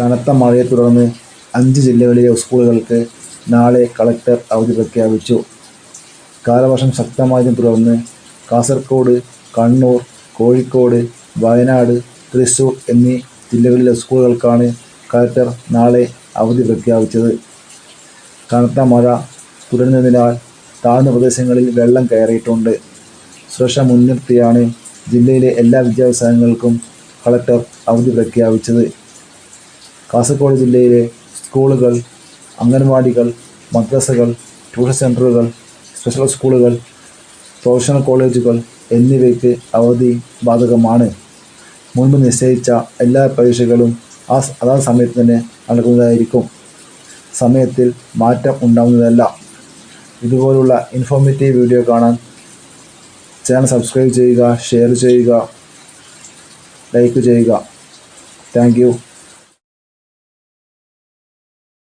കനത്ത മഴയെ തുടർന്ന് അഞ്ച് ജില്ലകളിലെ സ്കൂളുകൾക്ക് നാളെ കളക്ടർ അവധി പ്രഖ്യാപിച്ചു. കാലവർഷം ശക്തമായതിനെ തുടർന്ന് കാസർഗോഡ് കണ്ണൂർ കോഴിക്കോട് വയനാട് തൃശൂർ എന്നീ ജില്ലകളിലെ സ്കൂളുകൾക്കാണ് കളക്ടർ നാളെ അവധി പ്രഖ്യാപിച്ചത്. കനത്ത മഴ തുടരുന്നതിനാൽ താഴ്ന്ന പ്രദേശങ്ങളിൽ വെള്ളം കയറിയിട്ടുണ്ട്. സുരക്ഷ മുൻനിർത്തിയാണ് ജില്ലയിലെ എല്ലാ വിദ്യാഭ്യാസങ്ങൾക്കും കളക്ടർ അവധി പ്രഖ്യാപിച്ചത്. കാസർഗോഡ് ജില്ലയിലെ സ്കൂളുകൾ അംഗൻവാടികൾ മദ്രസകൾ ട്യൂഷൻ സെന്ററുകൾ സ്പെഷ്യൽ സ്കൂളുകൾ പ്രൊഫഷണൽ കോളേജുകൾ എന്നിവയ്ക്ക് അവധി ബാധകമാണ്. മുൻപ് നിശ്ചയിച്ച എല്ലാ പരീക്ഷകളും ആ അതാത് സമയത്ത് തന്നെ നടക്കുന്നതായിരിക്കും സമയത്തിൽ മാറ്റം ഉണ്ടാകുന്നതല്ല ഇതുപോലുള്ള ഇൻഫോർമേറ്റീവ് വീഡിയോ കാണാൻ ചാനൽ സബ്സ്ക്രൈബ് ചെയ്യുക ഷെയർ ചെയ്യുക ലൈക്ക് ചെയ്യുക. താങ്ക്